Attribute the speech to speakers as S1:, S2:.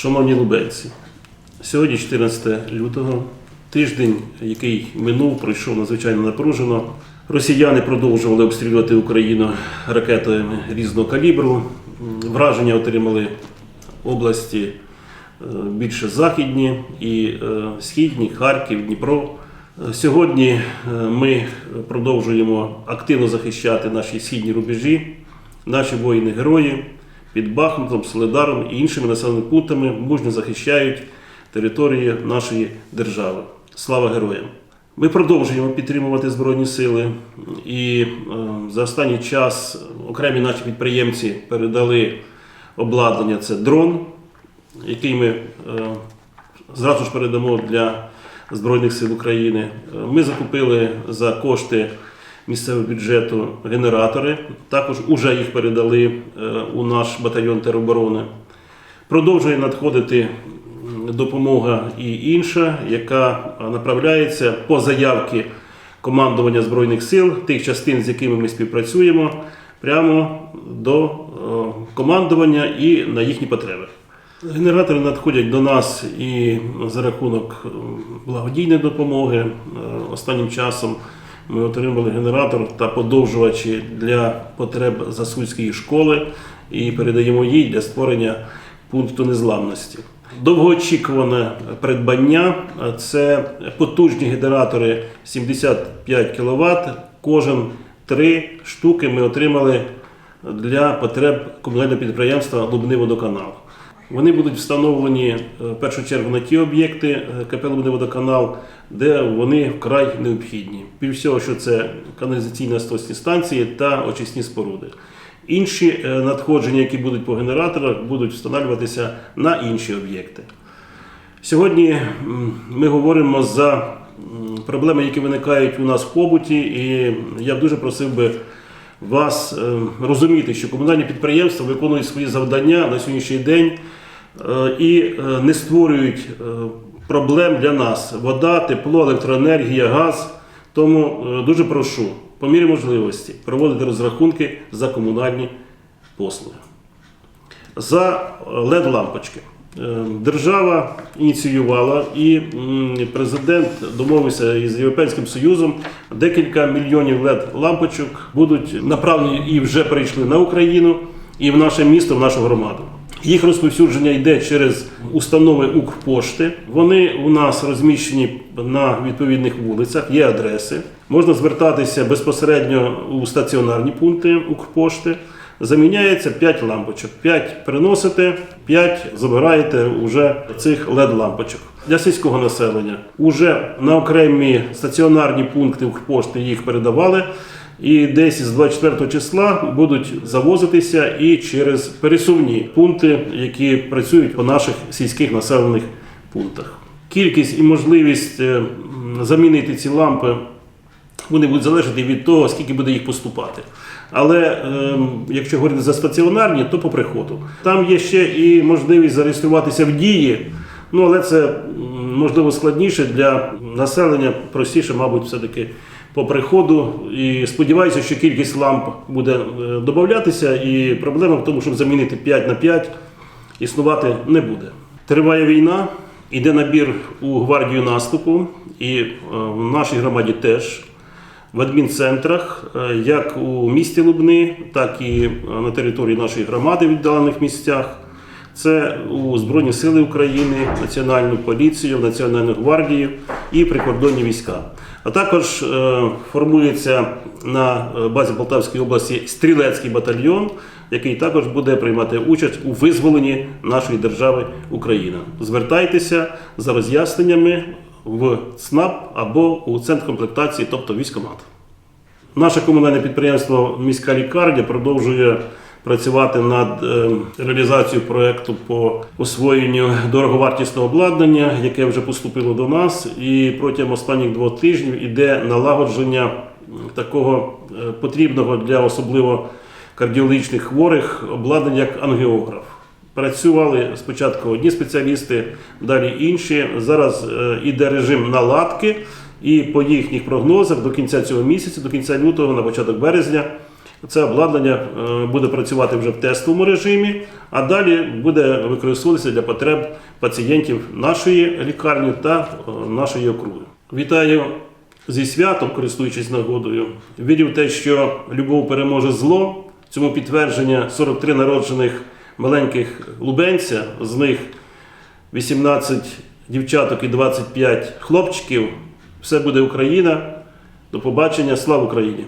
S1: Шановні лубенці, сьогодні 14 лютого, тиждень, який минув, пройшов надзвичайно напружено. Росіяни продовжували обстрілювати Україну ракетами різного калібру. Враження отримали області е, більше західні і е, східні, Харків, Дніпро. Е, Сьогодні ми продовжуємо активно захищати наші східні рубежі. Наші воїни-герої під Бахмутом, Солидаром і іншими населеними пунктами мужньо захищають території нашої держави. Слава героям! Ми продовжуємо підтримувати Збройні Сили, і е, за останній час окремі наші підприємці передали обладнання. Це дрон, який ми е, зразу ж передамо для Збройних сил України. Ми закупили за кошти місцевого бюджету генератори. Також уже їх передали е, у наш батальйон тероборони. Продовжує надходити допомога і інша, яка е, направляється по заявці командування Збройних сил, тих частин, з якими ми співпрацюємо, прямо до е, командування і на їхні потреби. Генератори надходять до нас і за рахунок благодійної допомоги. Останнім часом ми отримали генератор та подовжувачі для потреб Засульської школи і передаємо їй для створення пункту незламності. Довгоочікуване придбання це потужні генератори 75 кВт. Кожен три штуки ми отримали для потреб комунального підприємства Лубниводоканал. Вони будуть встановлені е, в першу чергу на ті об'єкти е, КП «Лубниводоканал», де вони вкрай необхідні. Пів всього, що це каналізаційно стосні станції та очисні споруди. Інші е, надходження, які будуть по генераторах, будуть встановлюватися на інші об'єкти. Сьогодні ми говоримо за проблеми, які виникають у нас в побуті, і я б дуже просив би вас розуміти, що комунальні підприємства виконують свої завдання на сьогоднішній день і е, не створюють е, проблем для нас: вода, тепло, електроенергія, газ. Тому е, дуже прошу, по мірі можливості, проводити розрахунки за комунальні послуги. За led лампочки Е, Держава ініціювала і президент домовився із Європейським Союзом. Декілька мільйонів led лампочок будуть направлені і вже прийшли на Україну і в наше місто, в нашу громаду. Їх розповсюдження йде через установи Укрпошти. Вони у нас розміщені на відповідних вулицях, є адреси. Можна звертатися безпосередньо у стаціонарні пункти Укрпошти. Заміняється 5 лампочок. 5 приносите, 5 забираєте уже цих led лампочок. Для сільського населення уже на окремі стаціонарні пункти Укрпошти їх передавали. І десь з 24 числа будуть завозитися і через пересувні пункти, які працюють по наших сільських населених пунктах. Кількість і можливість е, замінити ці лампи вони будуть залежати від того, скільки буде їх поступати. Але ем, якщо говорити за стаціонарні, то по приходу. Там є ще і можливість зареєструватися в дії. Ну але це можливо складніше для населення, простіше, мабуть, все-таки по приходу. І сподіваюся, що кількість ламп буде е, додатися, і проблема в тому, щоб замінити 5 на 5 існувати не буде. Триває війна, іде набір у гвардію наступу, і е, в нашій громаді теж в адмінцентрах, е, як у місті Лубни, так і на території нашої громади в віддалених місцях. Це у Збройні Сили України, Національну поліцію, Національну гвардію і прикордонні війська. А також е, формується на е, базі Полтавської області стрілецький батальйон, який також буде приймати участь у визволенні нашої держави Україна. Звертайтеся за роз'ясненнями в ЦНАП або у центр комплектації, тобто військкомат. Наше комунальне підприємство Міська лікарня продовжує працювати над е, реалізацією проєкту по освоєнню дороговартісного обладнання, яке вже поступило до нас. І протягом останніх двох тижнів іде налагодження такого е, потрібного для особливо кардіологічних хворих обладнання, як ангіограф. Працювали спочатку одні спеціалісти, далі інші. Зараз е, іде режим наладки, і по їхніх прогнозах до кінця цього місяця, до кінця лютого, на початок березня, Це обладнання е, буде працювати вже в тестовому режимі, а далі буде використовуватися для потреб пацієнтів нашої лікарні та е, нашої округи. Вітаю зі святом, користуючись нагодою. Вірю в те, що любов переможе зло. Цьому підтвердження 43 народжених маленьких лубенця, з них 18 дівчаток і 25 хлопчиків. Все буде Україна. До побачення. Слава Україні!